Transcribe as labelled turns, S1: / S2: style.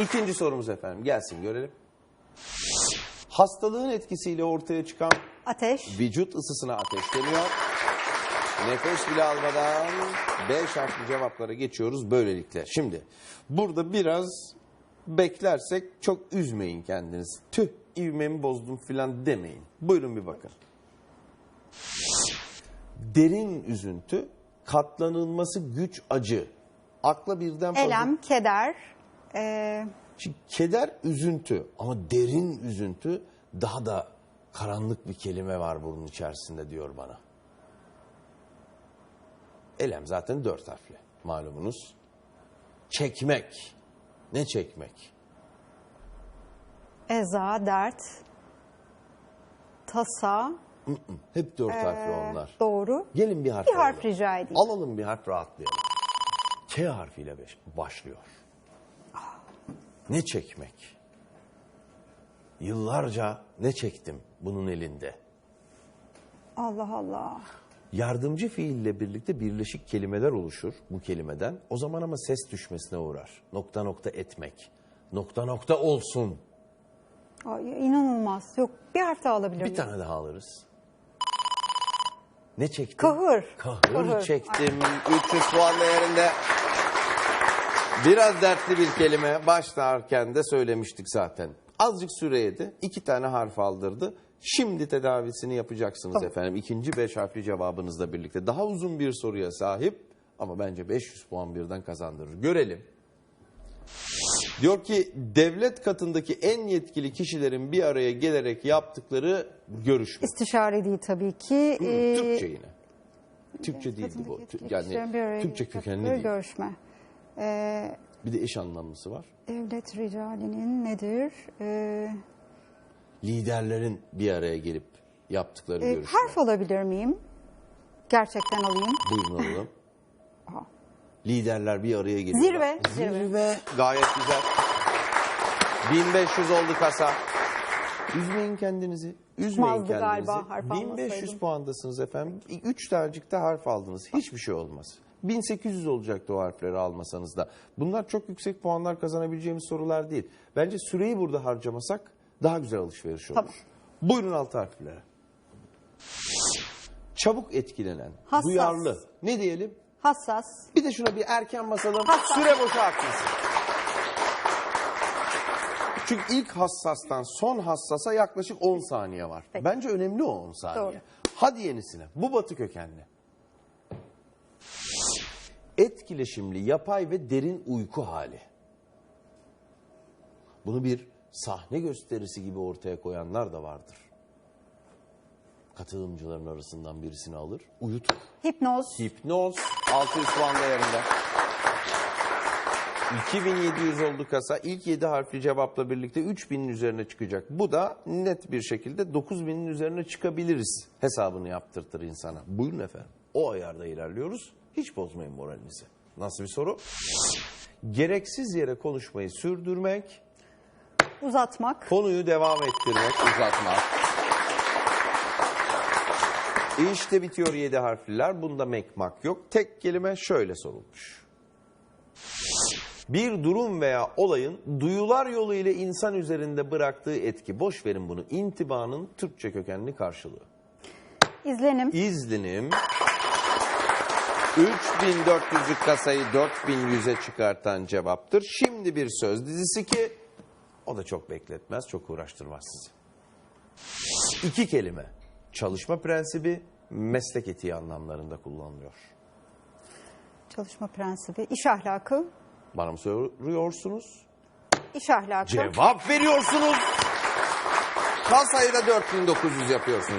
S1: İkinci sorumuz efendim. Gelsin görelim. Hastalığın etkisiyle ortaya çıkan
S2: Ateş.
S1: vücut ısısına ateş deniyor. Nefes bile almadan 5 harfli cevaplara geçiyoruz böylelikle. Şimdi burada biraz beklersek çok üzmeyin kendiniz. Tüh ivmemi bozdum filan demeyin. Buyurun bir bakın. Derin üzüntü, katlanılması güç acı. Akla birden fazla...
S2: Elem, keder. Ee,
S1: Şimdi keder üzüntü ama derin üzüntü daha da karanlık bir kelime var bunun içerisinde diyor bana. Elem zaten dört harfli malumunuz. Çekmek. Ne çekmek?
S2: eza, dert. Tasa.
S1: Hep dört harfli onlar.
S2: Doğru.
S1: Gelin bir harf
S2: Bir harf
S1: alalım.
S2: rica edeyim.
S1: Alalım bir harf rahatlayalım. K harfiyle başlıyor. Ne çekmek? Yıllarca ne çektim bunun elinde?
S2: Allah Allah.
S1: Yardımcı fiille birlikte birleşik kelimeler oluşur bu kelimeden. O zaman ama ses düşmesine uğrar. Nokta nokta etmek. Nokta nokta olsun.
S2: Ay, inanılmaz. Yok bir harf daha alabilir
S1: Bir
S2: miyim?
S1: tane daha alırız. Ne çektim?
S2: Kahır.
S1: Kahır,
S2: Kahır.
S1: çektim. 300 puan değerinde. Biraz dertli bir kelime. Başlarken de söylemiştik zaten. Azıcık süre yedi. iki tane harf aldırdı. Şimdi tedavisini yapacaksınız
S2: Tamam.
S1: efendim. İkinci beş harfli cevabınızla birlikte. Daha uzun bir soruya sahip ama bence 500 puan birden kazandırır. Görelim. Diyor ki devlet katındaki en yetkili kişilerin bir araya gelerek yaptıkları görüşme.
S2: İstişare değil tabii ki. Ee,
S1: Türkçe yine. Türkçe değildi bu. Yani Türkçe kökenli değil.
S2: Görüşme. Ee,
S1: Bir de eş anlamlısı var.
S2: devlet ricalinin nedir? Ee,
S1: Liderlerin bir araya gelip yaptıkları
S2: e,
S1: görüşme.
S2: harf alabilir miyim? Gerçekten alayım.
S1: Buyurun alalım.
S2: Aha.
S1: Liderler bir araya geliyor.
S2: Zirve, zirve.
S1: Zirve. Gayet güzel. 1500 oldu kasa. Üzmeyin kendinizi. Üzmeyin
S2: Çıkmazdı
S1: kendinizi.
S2: galiba harf
S1: 1500
S2: almasaydım.
S1: puandasınız efendim. 3 tanecikte harf aldınız. Hiçbir şey olmaz. 1800 olacaktı o harfleri almasanız da. Bunlar çok yüksek puanlar kazanabileceğimiz sorular değil. Bence süreyi burada harcamasak daha güzel alışveriş olur.
S2: Tamam.
S1: Buyurun alt harflere. Çabuk etkilenen,
S2: Hassas.
S1: duyarlı. Ne diyelim?
S2: Hassas.
S1: Bir de şuna bir erken basalım.
S2: Hassas.
S1: Süre boşa aksın. Çünkü ilk hassastan son hassasa yaklaşık 10 saniye var.
S2: Peki.
S1: Bence önemli o 10 saniye.
S2: Doğru.
S1: Hadi yenisine. Bu batı kökenli. Etkileşimli, yapay ve derin uyku hali. Bunu bir sahne gösterisi gibi ortaya koyanlar da vardır. Katılımcıların arasından birisini alır, uyutur.
S2: Hipnoz.
S1: Hipnoz 600 puan değerinde. 2700 oldu kasa. İlk 7 harfli cevapla birlikte 3000'in üzerine çıkacak. Bu da net bir şekilde 9000'in üzerine çıkabiliriz hesabını yaptırtır insana. Buyurun efendim. O ayarda ilerliyoruz. Hiç bozmayın moralinizi. Nasıl bir soru? Gereksiz yere konuşmayı sürdürmek,
S2: Uzatmak.
S1: konuyu devam ettirmek, uzatmak. İşte bitiyor 7 harfliler. Bunda mekmak yok. Tek kelime şöyle sorulmuş. Bir durum veya olayın duyular yolu ile insan üzerinde bıraktığı etki. Boş verin bunu. İntibanın Türkçe kökenli karşılığı.
S2: izlenim.
S1: İzlenim 3400'lük kasayı 4100'e çıkartan cevaptır. Şimdi bir söz dizisi ki o da çok bekletmez, çok uğraştırmaz sizi. İki kelime. Çalışma prensibi meslek etiği anlamlarında kullanılıyor.
S2: Çalışma prensibi. İş ahlakı.
S1: Bana mı soruyorsunuz?
S2: İş ahlakı.
S1: Cevap veriyorsunuz. Kasayı da 4900 yapıyorsunuz.